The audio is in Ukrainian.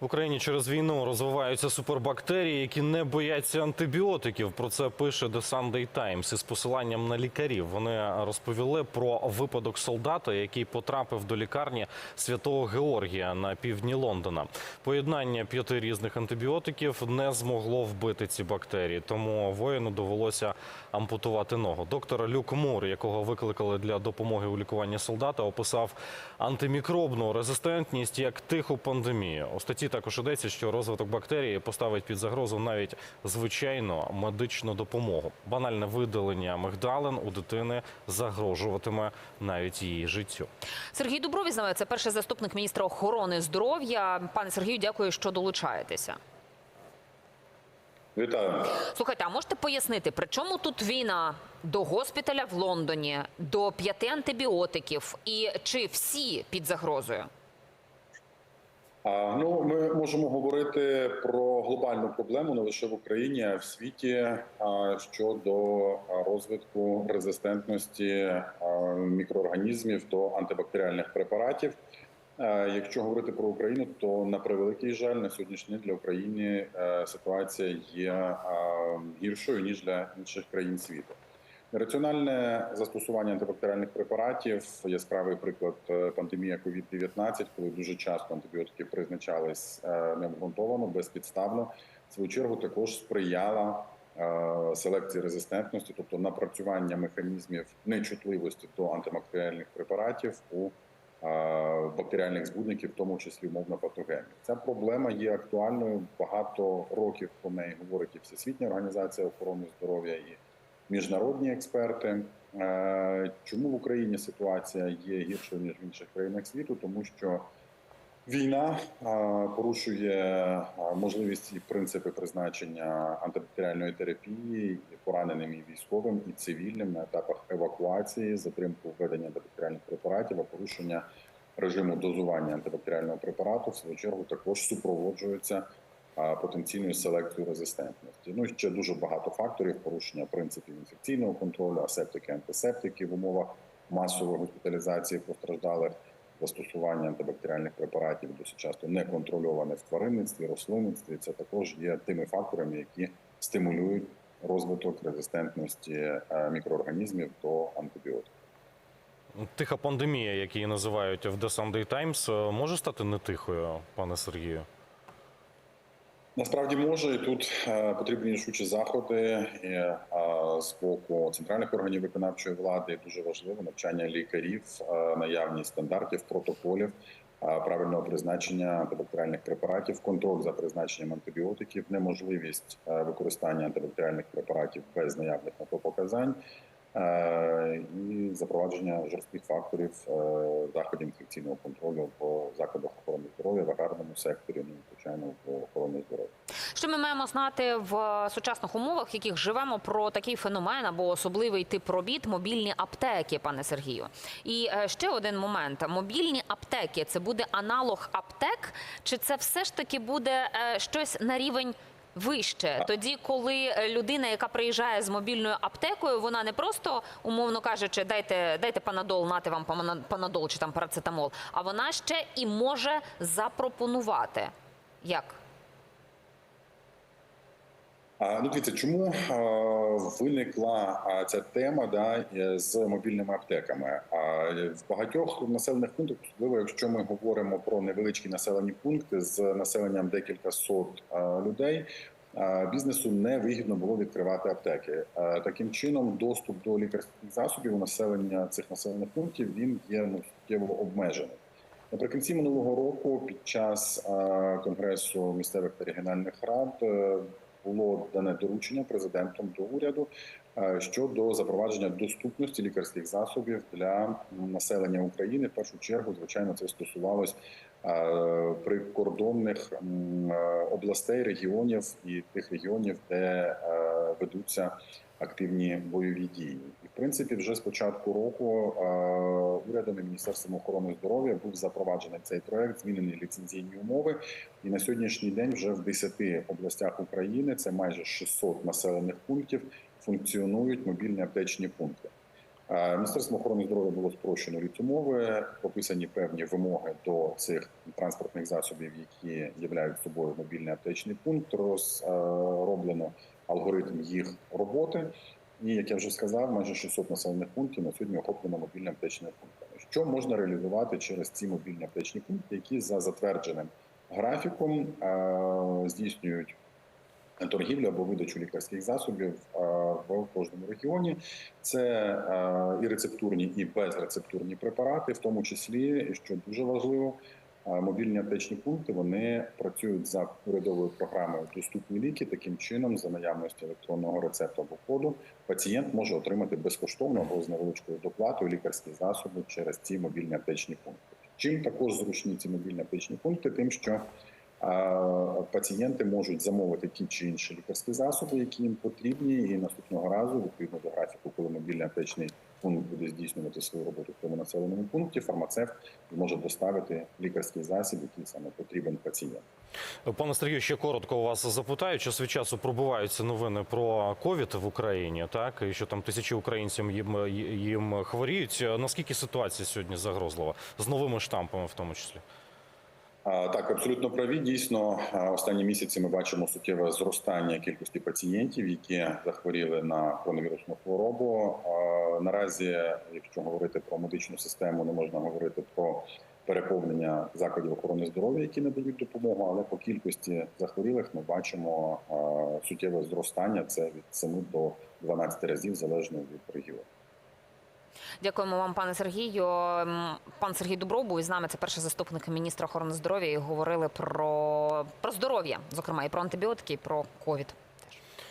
В Україні через війну розвиваються супербактерії, які не бояться антибіотиків. Про це пише The Sunday Times із посиланням на лікарів. Вони розповіли про випадок солдата, який потрапив до лікарні святого Георгія на півдні Лондона. Поєднання п'яти різних антибіотиків не змогло вбити ці бактерії, тому воїну довелося ампутувати ногу. Доктор Люк Мур, якого викликали для допомоги у лікуванні солдата, описав антимікробну резистентність як тиху пандемію. У статті також йдеться, що розвиток бактерії поставить під загрозу навіть звичайну медичну допомогу. Банальне видалення мигдалин у дитини загрожуватиме навіть її життю. Сергій Дуброві знає, це перший заступник міністра охорони здоров'я. Пане Сергію, дякую, що долучаєтеся. Вітаю. Слухайте, а можете пояснити, при чому тут війна до госпіталя в Лондоні, до п'яти антибіотиків, і чи всі під загрозою? Ну, ми можемо говорити про глобальну проблему не лише в Україні, а в світі щодо розвитку резистентності мікроорганізмів до антибактеріальних препаратів. Якщо говорити про Україну, то на превеликий жаль на сьогоднішній день для України е, ситуація є гіршою ніж для інших країн світу. Раціональне застосування антибактеріальних препаратів яскравий приклад е, пандемія COVID-19, коли дуже часто антибіотики призначались е, необґрунтовано, безпідставно. В свою чергу також сприяла е, селекції резистентності, тобто напрацювання механізмів нечутливості до антибактеріальних препаратів у бактеріальних збудників, в тому числі умовно патогенів. Ця проблема є актуальною багато років. Про неї говорить і Всесвітня організація охорони здоров'я і міжнародні експерти. Е, Чому в Україні ситуація є гіршою ніж в інших країнах світу? Тому що війна е, порушує е, можливість і принципи призначення антибактеріальної терапії пораненим і військовим і цивільним на етапах евакуації, затримку введення антибактеріальних препаратів, а порушення режиму дозування антибактеріального препарату в свою чергу також супроводжується а, потенційною селекцією резистентності. Ну і ще дуже багато факторів порушення принципів інфекційного контролю, асептики, антисептики в умовах масової госпіталізації постраждалих, застосування антибактеріальних препаратів досить часто не контрольоване в тваринництві, рослинництві. Це також є тими факторами, які стимулюють розвиток резистентності е, мікроорганізмів до антибіотиків. Тиха пандемія, як її називають в The Sunday Times, е, може стати не тихою, пане Сергію. Насправді може і тут е, потрібні рішучі заходи і, е, з боку центральних органів виконавчої влади. Дуже важливо навчання лікарів, е, наявність стандартів, протоколів, правильного призначення антибактеріальних препаратів, контроль за призначенням антибіотиків, неможливість використання антибактеріальних препаратів без наявних на то показань. Е, І запровадження жорстких факторів е, заходів інфекційного контролю в закладах охорони здоров'я в аграрному секторі, ну звичайно в охороні здоров'я. Що ми маємо знати в сучасних умовах, в яких живемо про такий феномен або особливий тип робіт мобільні аптеки, пане Сергію? І е, ще один момент: мобільні аптеки це буде аналог аптек, чи це все ж таки буде щось на рівень? Вище тоді, коли е, людина, яка приїжджає з мобільною аптекою, вона не просто умовно кажучи, дайте дайте панадол, нати вам пана- панадол чи там парацетамол, а вона ще і може запропонувати. Як? Ну, дивіться, чому виникла ця тема да, е, з мобільними аптеками? А в багатьох населених пунктах, особливо якщо ми говоримо про невеличкі населені пункти з населенням декілька сот людей. Бізнесу не вигідно було відкривати аптеки. Таким чином, доступ до лікарських засобів у населення цих населених пунктів він є ну, суттєво обмежений. Наприкінці минулого року, під час конгресу місцевих та регіональних рад, е, було дане доручення президентом до уряду е, щодо запровадження доступності лікарських засобів для населення України. В першу чергу, звичайно, це стосувалось е, прикордонних е, областей, регіонів і тих регіонів, де ведуться активні бойові дії. Принципі, вже з початку року е, урядом і міністерством охорони здоров'я був запроваджений цей проект, змінені ліцензійні умови. І на сьогоднішній день вже в 10 областях України це майже 600 населених пунктів функціонують мобільні аптечні пункти. Е, Міністерством охорони здоров'я було спрощено рід умови, прописані певні вимоги до цих транспортних засобів, які являють собою мобільний аптечний пункт. Розроблено алгоритм їх роботи. І як я вже сказав, майже 600 населених пунктів на сьогодні охоплено мобільним аптечними пунктами. Що можна реалізувати через ці мобільні аптечні пункти, які за затвердженим графіком е, здійснюють торгівлю або видачу лікарських засобів е, в кожному регіоні. Це е, і рецептурні, і безрецептурні препарати, в тому числі, що дуже важливо, мобільні аптечні пункти вони працюють за урядовою програмою Доступні ліки. Таким чином, за наявності електронного рецепту або коду, пацієнт може отримати безкоштовно або з невеличкою доплатою лікарські засоби через ці мобільні аптечні пункти. Чим також зручні ці мобільні аптечні пункти, тим що пацієнти можуть замовити ті чи інші лікарські засоби, які їм потрібні, і наступного разу, відповідно до графіку, коли мобільний аптечний пункт буде здійснювати свою роботу в тому населеному пункті, фармацевт зможе доставити лікарський засіб, який саме потрібен пацієнту. Пане Сергію, ще коротко у вас запитаю. Час від часу пробуваються новини про ковід в Україні, так і що там тисячі українців їм, їм хворіють. Наскільки ситуація сьогодні загрозлива з новими штампами, в тому числі? Так, абсолютно праві. Дійсно, останні місяці ми бачимо суттєве зростання кількості пацієнтів, які захворіли на коронавірусну хворобу. Наразі, якщо говорити про медичну систему, не можна говорити про переповнення закладів охорони здоров'я, які надають допомогу. Але по кількості захворілих ми бачимо суттєве зростання. Це від 7 до 12 разів залежно від регіону. Дякуємо вам, пане Сергію. Пан Сергій Дубров був із нами. Це перший заступник міністра охорони здоров'я. І говорили про, про здоров'я, зокрема, і про антибіотики, і про ковід.